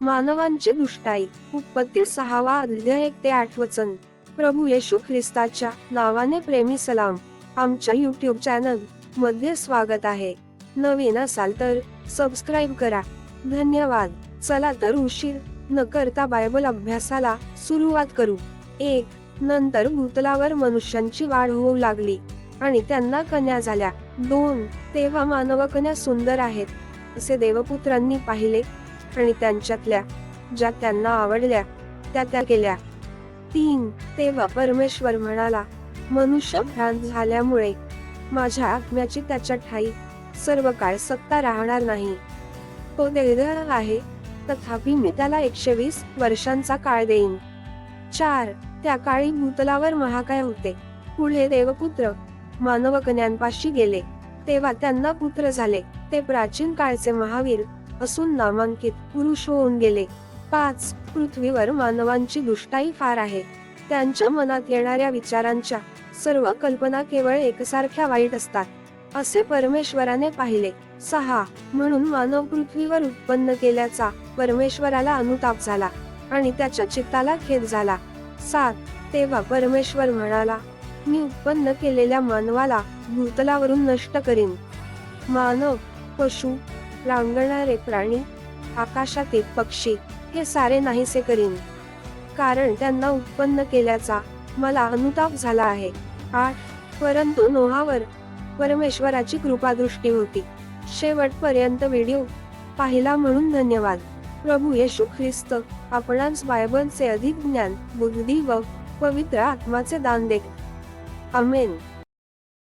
मानवांची दुष्टाई. उत्पत्ती सहावा अध्याय एक ते आठ वचन. प्रभू येशू ख्रिस्ताच्या नावाने प्रेमी सलाम. आमच्या युट्यूब चॅनलमध्ये स्वागत आहे. नवीन असाल तर सबस्क्राईब करा. धन्यवाद. चला तर उशीर न करता बायबल अभ्यासाला सुरुवात करू. एक नंतर भूतलावर मनुष्यांची वाढ होऊ लागली आणि त्यांना कन्या झाल्या. दोन तेव्हा मानव कन्या सुंदर आहेत. असे देवपुत्रांनी पाहिले. आणि त्यांच्यातल्या ज्या त्यांना आवडल्या त्या त्या केल्या. तीन तेव्हा परमेश्वर म्हणाला मनुष्य भ्रांत झाल्यामुळे माझ्या आत्म्याची त्याच्या ठाई सर्व काळ सत्ता राहणार नाही. तो देहधर आहे तथापि मी त्याला एकशे वीस वर्षांचा काळ देईन. चार त्या काळी भूतलावर महाकाय होते. पुढे देवपुत्र मानव कन्यांपाशी गेले. तेव्हा त्यांना पुत्र झाले. ते प्राचीन काळचे महावीर असून नामांकित पुरुष होऊन गेले. पाच पृथ्वीवर मानवांची दुष्टाई फार आहे. त्यांच्या मनात येणाऱ्या विचारांच्या सर्व कल्पना केवळ एकसारख्या वाईट असतात. असे परमेश्वराने पाहिले. सहा म्हणून मानव पृथ्वीवर उत्पन्न केल्याचा परमेश्वराला अनुताप झाला आणि त्याच्या चित्ताला खेद झाला. सात तेव्हा परमेश्वर म्हणाला मी उत्पन्न केलेल्या मानवाला भूतलावरून नष्ट करीन. मानव पशु रांगणारे प्राणी आकाशातील पक्षी हे सारे नाहीसे करीन. कारण त्यांना उत्पन्न केल्याचा मला अनुताप झाला आहे. आठ परंतु नोहावर परमेश्वराची कृपादृष्टी होती. शेवटपर्यंत व्हिडिओ पाहिला म्हणून धन्यवाद. प्रभू येशू ख्रिस्त आपणास बायबलचे अधिक ज्ञान बुद्धी व पवित्र आत्माचे दान दे अमेन